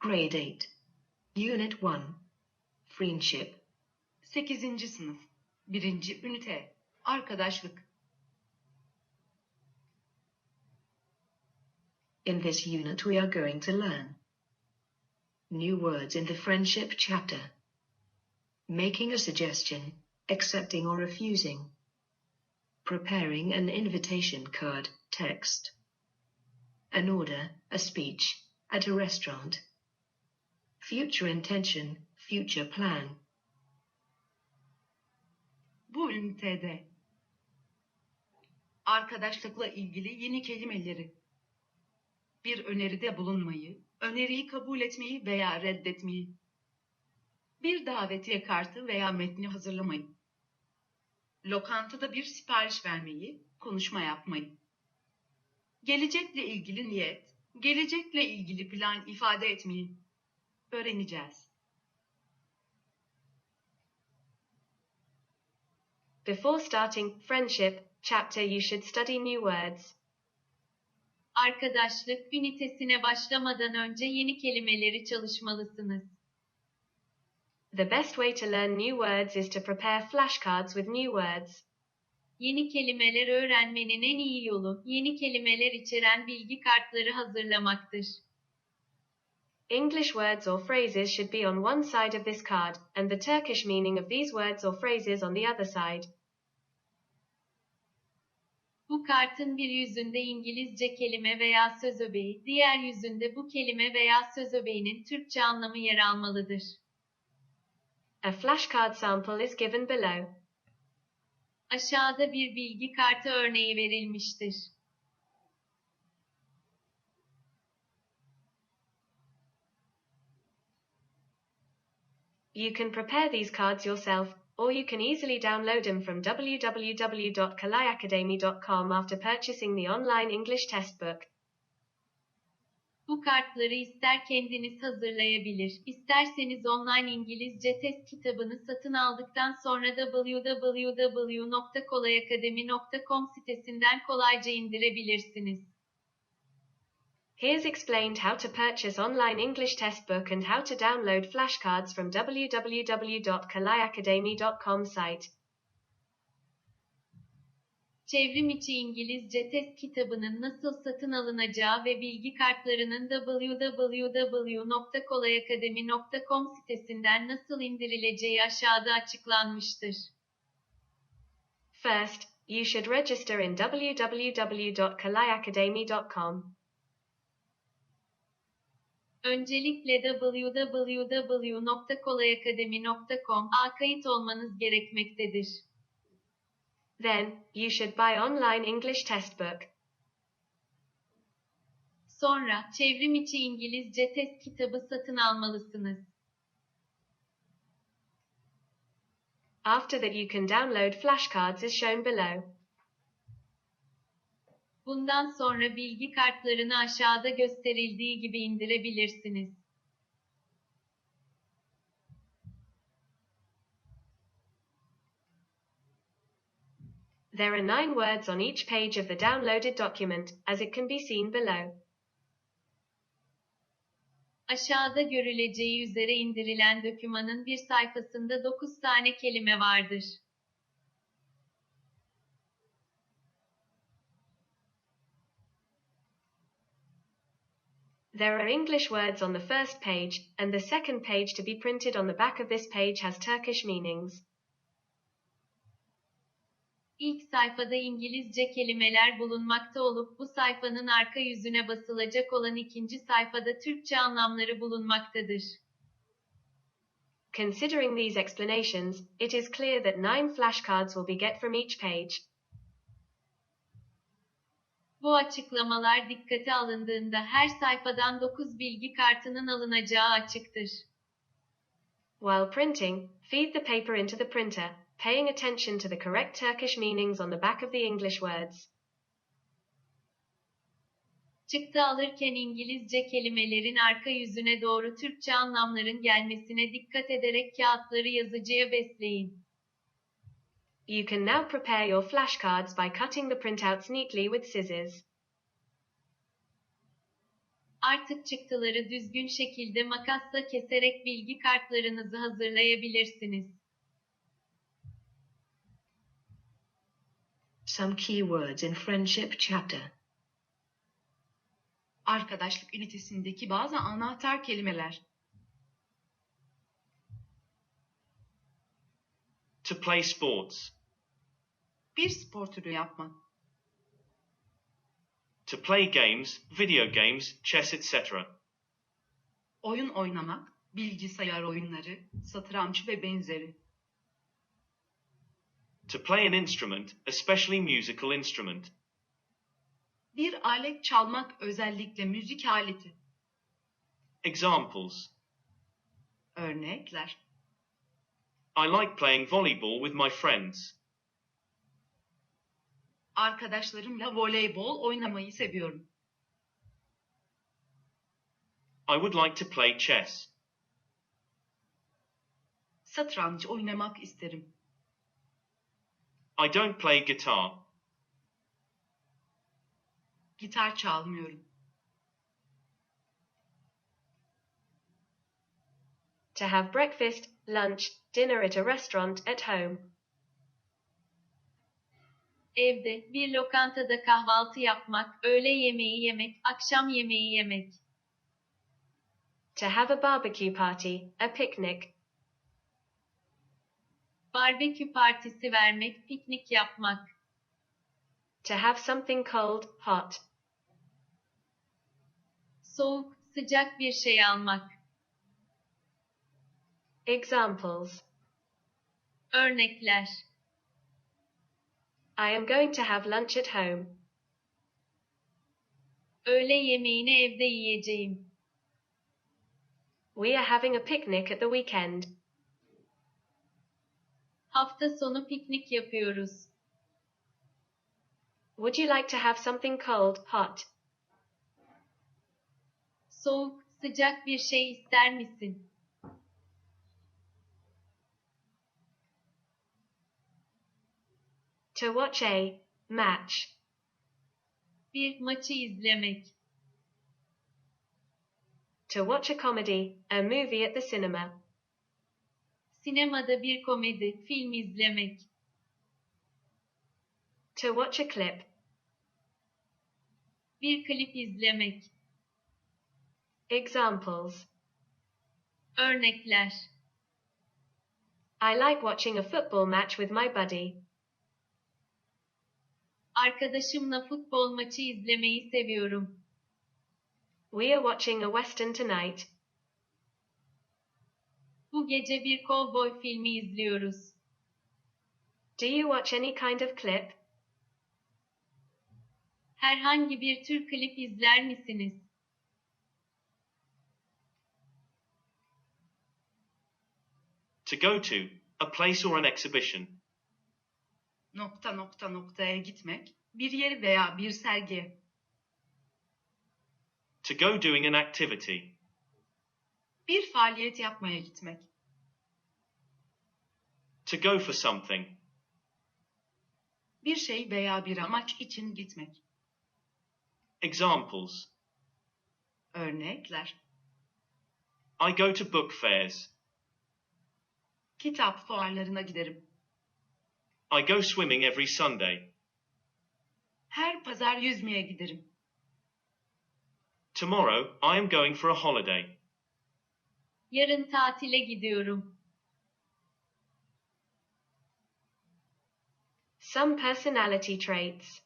Grade 8. Unit 1. Friendship. 8. sınıf 1. ünite Arkadaşlık In this unit, we are going to learn new words in the friendship chapter, making a suggestion, accepting or refusing, preparing an invitation card text, an order, a speech, at a restaurant, future intention, future plan, Bu ünitede arkadaşlıkla ilgili yeni kelimeleri, bir öneride bulunmayı, öneriyi kabul etmeyi veya reddetmeyi, bir davetiye kartı veya metni hazırlamayı, lokantada bir sipariş vermeyi, konuşma yapmayı, gelecekle ilgili niyet, gelecekle ilgili plan ifade etmeyi öğreneceğiz. Before starting friendship chapter, you should study new words. Arkadaşlık ünitesine başlamadan önce yeni kelimeleri çalışmalısınız. The best way to learn new words is to prepare flashcards with new words. Yeni kelimeler öğrenmenin en iyi yolu, yeni kelimeler içeren bilgi kartları hazırlamaktır. English words or phrases should be on one side of this card, and the Turkish meaning of these words or phrases on the other side. Bu kartın bir yüzünde İngilizce kelime veya söz öbeği, diğer yüzünde bu kelime veya söz öbeğinin Türkçe anlamı yer almalıdır. A flashcard sample is given below. Aşağıda bir bilgi kartı örneği verilmiştir. You can prepare these cards yourself, or you can easily download them from www.kalayacademy.com after purchasing the online English test book. Bu kartları ister kendiniz hazırlayabilir, isterseniz online İngilizce test kitabını satın aldıktan sonra www.kolayakademi.com sitesinden kolayca indirebilirsiniz. Here's explained how to purchase online English test book and how to download flashcards from www.kalayacademy.com site. Çevrim içi İngilizce test kitabının nasıl satın alınacağı ve bilgi kartlarının www.kolayakademi.com sitesinden nasıl indirileceği aşağıda açıklanmıştır. First, you should register in www.kalayacademy.com. Öncelikle www.kolayakademi.com'a kayıt olmanız gerekmektedir. Then, you should buy online English test book. Sonra, çevrim içi İngilizce test kitabı satın almalısınız. After that you can download flashcards as shown below. Bundan sonra bilgi kartlarını aşağıda gösterildiği gibi indirebilirsiniz. There are nine words on each page of the downloaded document, as it can be seen below. Aşağıda görüleceği üzere indirilen dokümanın bir sayfasında 9 tane kelime vardır. There are English words on the first page, and the second page to be printed on the back of this page has Turkish meanings. İlk sayfada İngilizce kelimeler bulunmakta olup bu sayfanın arka yüzüne basılacak olan ikinci sayfada Türkçe anlamları bulunmaktadır. Considering these explanations, it is clear that nine flashcards will be get from each page. Bu açıklamalar dikkate alındığında her sayfadan 9 bilgi kartının alınacağı açıktır. While printing, feed the paper into the printer, paying attention to the correct Turkish meanings on the back of the English words. Çıktı alırken İngilizce kelimelerin arka yüzüne doğru Türkçe anlamların gelmesine dikkat ederek kağıtları yazıcıya besleyin. You can now prepare your flashcards by cutting the printouts neatly with scissors. Artık çıktıları düzgün şekilde makasla keserek bilgi kartlarınızı hazırlayabilirsiniz. Some key words in Friendship Chapter. Arkadaşlık ünitesindeki bazı anahtar kelimeler. To play sports. Bir spor türü yapmak. To play games, video games, chess, etc. Oyun oynamak, bilgisayar oyunları, satranç ve benzeri. To play an instrument, especially musical instrument. Bir alet çalmak özellikle müzik aleti. Examples. Örnekler. I like playing volleyball with my friends. Arkadaşlarımla voleybol oynamayı seviyorum. I would like to play chess. Satranç oynamak isterim. I don't play guitar. Gitar çalmıyorum. To have breakfast, lunch, dinner at a restaurant at home. Evde, bir lokantada kahvaltı yapmak, öğle yemeği yemek, akşam yemeği yemek. To have a barbecue party, a picnic. Barbekü partisi vermek, piknik yapmak. To have something cold, hot. Soğuk, sıcak bir şey almak. Examples. Örnekler. I am going to have lunch at home. Öğle yemeğini evde yiyeceğim. We are having a picnic at the weekend. Hafta sonu piknik yapıyoruz. Would you like to have something cold, hot? Soğuk, sıcak bir şey ister misin? To watch a match. Bir maçı izlemek. To watch a comedy, a movie at the cinema. Sinemada bir komedi, film izlemek. To watch a clip. Bir klip izlemek. Examples. Örnekler. I like watching a football match with my buddy. Arkadaşımla futbol maçı izlemeyi seviyorum. We are watching a western tonight. Bu gece bir kovboy filmi izliyoruz. Do you watch any kind of clip? Herhangi bir tür klip izler misiniz? To go to, a place or an exhibition. Nokta nokta noktaya gitmek, bir yere veya bir sergiye. To go doing an activity. Bir faaliyet yapmaya gitmek. To go for something. Bir şey veya bir amaç için gitmek. Examples. Örnekler. I go to book fairs. Kitap fuarlarına giderim. I go swimming every Sunday. Her pazar yüzmeye giderim. Tomorrow, I am going for a holiday. Yarın tatile gidiyorum. Some personality traits.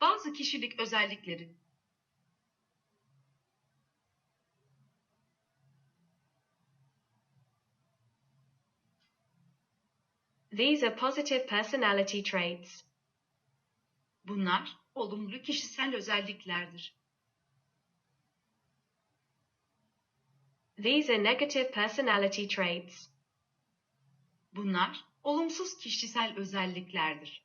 Bazı kişilik özellikleri. These are positive personality traits. Bunlar olumlu kişisel özelliklerdir. These are negative personality traits. Bunlar olumsuz kişisel özelliklerdir.